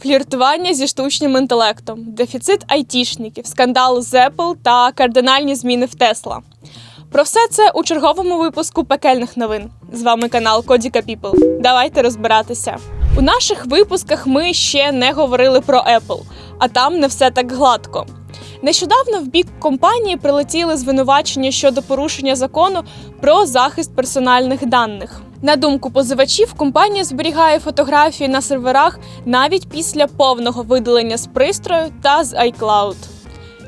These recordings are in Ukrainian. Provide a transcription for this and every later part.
фліртування зі штучним інтелектом, дефіцит айтішників, скандал з Apple та кардинальні зміни в Тесла. Про все це у черговому випуску пекельних новин. З вами канал Кодіка Піпл. Давайте розбиратися. У наших випусках ми ще не говорили про Apple, а там не все так гладко. Нещодавно в бік компанії прилетіли звинувачення щодо порушення закону про захист персональних даних. На думку позивачів, компанія зберігає фотографії на серверах навіть після повного видалення з пристрою та з iCloud.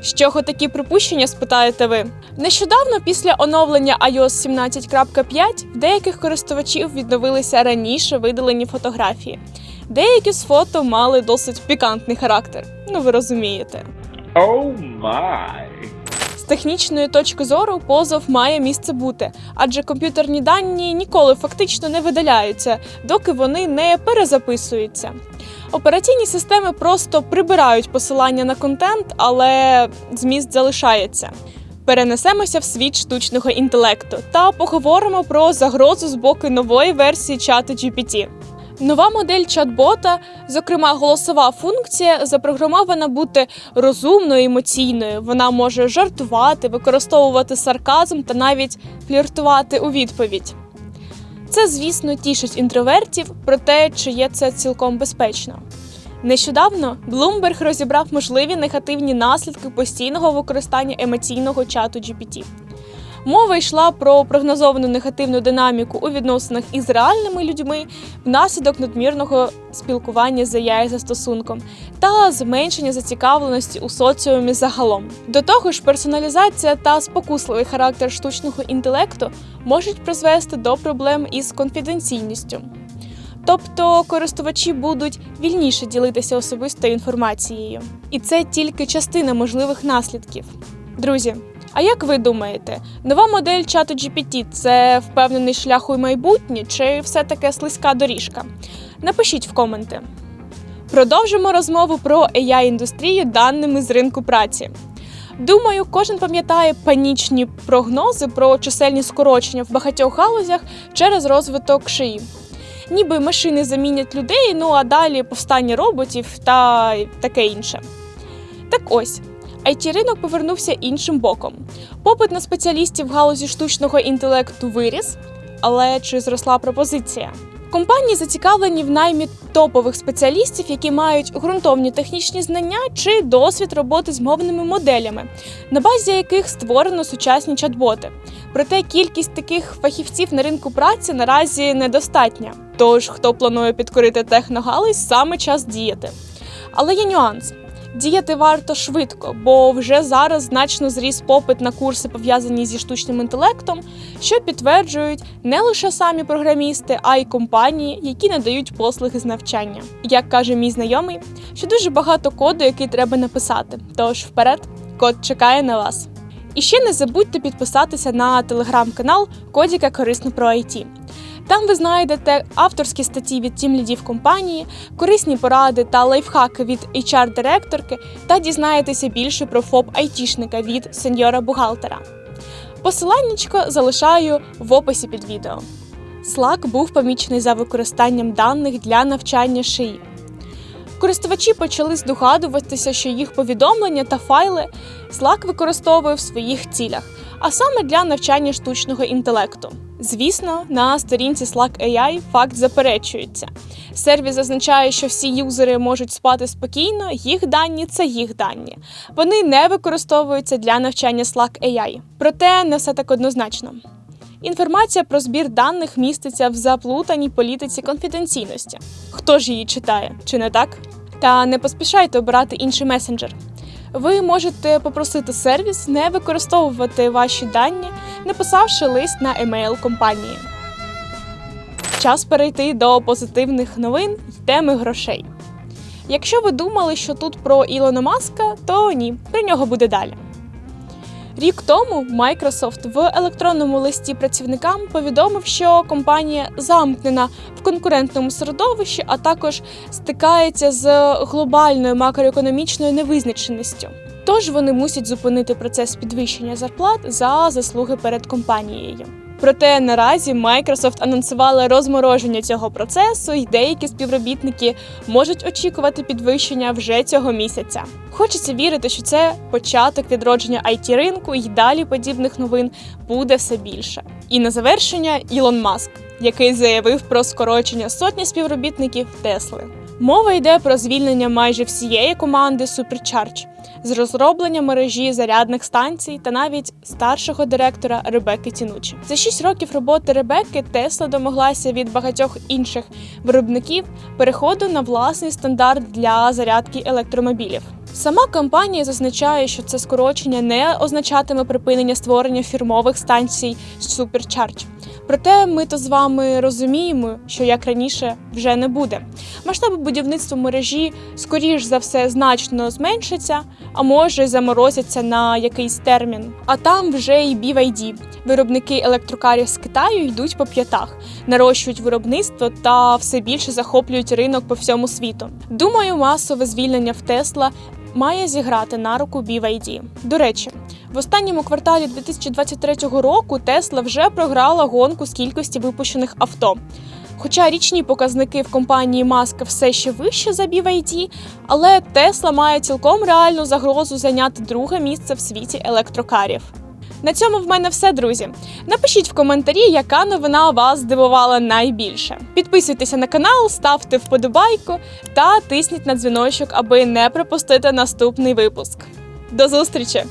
З чого такі припущення, спитаєте ви? Нещодавно після оновлення iOS 17.5 в деяких користувачів відновилися раніше видалені фотографії. Деякі з фото мали досить пікантний характер. Ну ви розумієте. Oh my. З технічної точки зору позов має місце бути, адже комп'ютерні дані ніколи фактично не видаляються, доки вони не перезаписуються. Операційні системи просто прибирають посилання на контент, але зміст залишається. Перенесемося в світ штучного інтелекту та поговоримо про загрозу з боку нової версії чату GPT. Нова модель чат-бота, зокрема голосова функція, запрограмована бути розумною, емоційною. Вона може жартувати, використовувати сарказм та навіть фліртувати у відповідь. Це, звісно, тішить інтровертів, проте чи є це цілком безпечно. Нещодавно Bloomberg розібрав можливі негативні наслідки постійного використання емоційного чату GPT. Мова йшла про прогнозовану негативну динаміку у відносинах із реальними людьми внаслідок надмірного спілкування з AI застосунком та зменшення зацікавленості у соціумі загалом. До того ж, персоналізація та спокусливий характер штучного інтелекту можуть призвести до проблем із конфіденційністю. Тобто користувачі будуть вільніше ділитися особистою інформацією. І це тільки частина можливих наслідків. Друзі, а як ви думаєте, нова модель чату GPT – це впевнений шлях у майбутнє чи все таки слизька доріжка? Напишіть в коменти. Продовжимо розмову про ai індустрію даними з ринку праці. Думаю, кожен пам'ятає панічні прогнози про чисельні скорочення в багатьох галузях через розвиток шиї. Ніби машини замінять людей, ну а далі повстання роботів та таке інше. Так ось, it ринок повернувся іншим боком. Попит на спеціалістів в галузі штучного інтелекту виріс, але чи зросла пропозиція? Компанії зацікавлені в наймі топових спеціалістів, які мають ґрунтовні технічні знання чи досвід роботи з мовними моделями, на базі яких створено сучасні чат-боти. Проте кількість таких фахівців на ринку праці наразі недостатня. Тож, хто планує підкорити техногалузь, саме час діяти. Але є нюанс. Діяти варто швидко, бо вже зараз значно зріс попит на курси, пов'язані зі штучним інтелектом, що підтверджують не лише самі програмісти, а й компанії, які надають послуги з навчання. Як каже мій знайомий, що дуже багато коду, який треба написати. Тож вперед, код чекає на вас. І ще не забудьте підписатися на телеграм-канал Кодіка Корисно про IT. Там ви знайдете авторські статті від тімлідів компанії, корисні поради та лайфхаки від HR-директорки та дізнаєтеся більше про ФОП айтішника від сеньора бухгалтера. Посиланнячко залишаю в описі під відео. Slack був помічений за використанням даних для навчання шиї. Користувачі почали здогадуватися, що їх повідомлення та файли Slack використовує в своїх цілях, а саме для навчання штучного інтелекту. Звісно, на сторінці Slack AI факт заперечується. Сервіс зазначає, що всі юзери можуть спати спокійно, їх дані це їх дані. Вони не використовуються для навчання Slack AI. Проте не все так однозначно. Інформація про збір даних міститься в заплутаній політиці конфіденційності. Хто ж її читає, чи не так? Та не поспішайте обирати інший месенджер. Ви можете попросити сервіс не використовувати ваші дані, написавши лист на емейл компанії. Час перейти до позитивних новин й теми грошей. Якщо ви думали, що тут про Ілона Маска, то ні, про нього буде далі. Рік тому Microsoft в електронному листі працівникам повідомив, що компанія замкнена в конкурентному середовищі, а також стикається з глобальною макроекономічною невизначеністю. Тож вони мусять зупинити процес підвищення зарплат за заслуги перед компанією. Проте наразі Microsoft анонсували розмороження цього процесу, і деякі співробітники можуть очікувати підвищення вже цього місяця. Хочеться вірити, що це початок відродження it ринку, і далі подібних новин буде все більше. І на завершення Ілон Маск, який заявив про скорочення сотні співробітників Тесли. Мова йде про звільнення майже всієї команди Supercharge з розроблення мережі зарядних станцій та навіть старшого директора Ребекки Тінучі. За 6 років роботи Ребекки Тесла домоглася від багатьох інших виробників переходу на власний стандарт для зарядки електромобілів. Сама компанія зазначає, що це скорочення не означатиме припинення створення фірмових станцій Supercharge. Проте ми то з вами розуміємо, що як раніше вже не буде. Масштаби будівництва мережі, скоріш за все, значно зменшаться, а може заморозяться на якийсь термін. А там вже і BYD. Виробники електрокарів з Китаю йдуть по п'ятах, нарощують виробництво та все більше захоплюють ринок по всьому світу. Думаю, масове звільнення в Тесла має зіграти на руку BYD. До речі, в останньому кварталі 2023 року Тесла вже програла гонку з кількості випущених авто. Хоча річні показники в компанії Маска все ще вище за BYD, але Тесла має цілком реальну загрозу зайняти друге місце в світі електрокарів. На цьому в мене все, друзі. Напишіть в коментарі, яка новина вас здивувала найбільше. Підписуйтеся на канал, ставте вподобайку та тисніть на дзвіночок, аби не пропустити наступний випуск. До зустрічі!